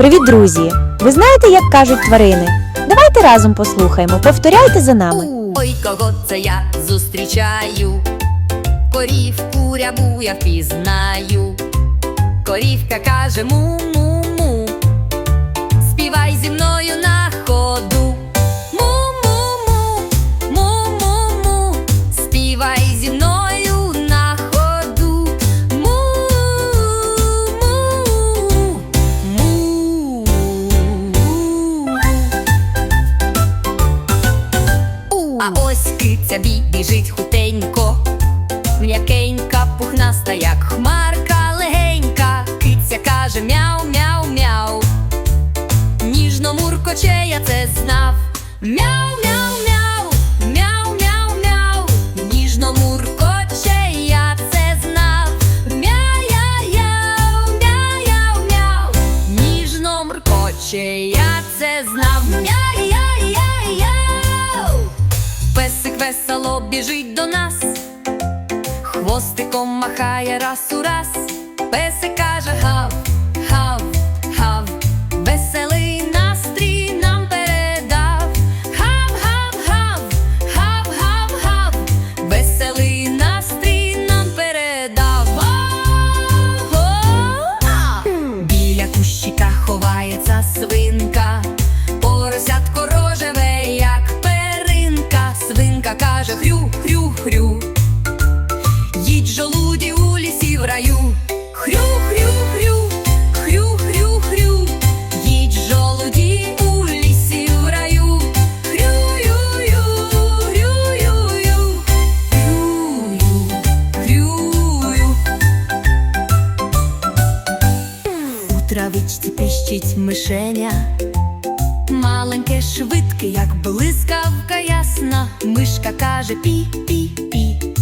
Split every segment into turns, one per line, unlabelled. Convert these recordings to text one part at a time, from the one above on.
Привіт, друзі! Ви знаєте, як кажуть тварини? Давайте разом послухаємо. Повторяйте за нами.
Ой, кого це я зустрічаю? Корівку рябу я впізнаю. Корівка каже му-му-му. А ось киця бі біжить хутенько, м'якенька, пухнаста, як хмарка легенька. Киця каже мяу, мяу, мяу. Ніжно муркоче, я це знав. Мяу, мяу, мяу, мяу, мяу, мяу. Ніжно муркоче, я це знав. Мяу-яу, мяу. Ніжно муркоче, я це знав. Мяу-яу-яу-яу. Весело біжить до нас, хвостиком махає раз у раз. Песик Свинка каже хрю, хрю, хрю. Їдь жолуді у лісі в раю. Хрю, хрю, хрю, хрю, хрю, хрю. Їдь жолуді у лісі в раю. Хрю, ю, ю, хрю, ю, ю. Хрю, ю, хрю, ю. У травичці піщить мишеня. Маленьке, швидке, як блискавка ясна. Мишка каже пі-пі-пі.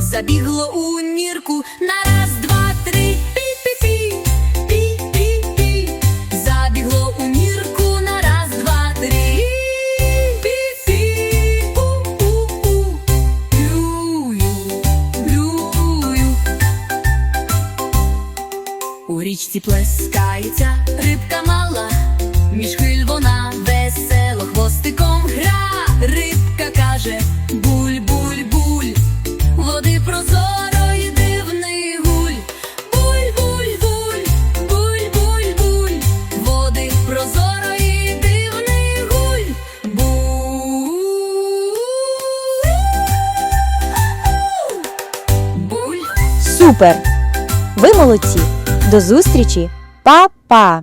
Забігло у нірку на раз, два, три. Пі-пі-пі, пі-пі-пі. Забігло у нірку на раз, два, три. Пі-пі, блю-ю. У річці плескається рибка мала, між хвиль вона весело хвостиком гра. Рибка каже буль, буль, буль, води прозорої дивний гуль. Буль, буль, буль, буль, буль, буль, води прозорої дивний гуль. Буль. Буль.
Супер! Ви молодці! До зустрічі! Па-па!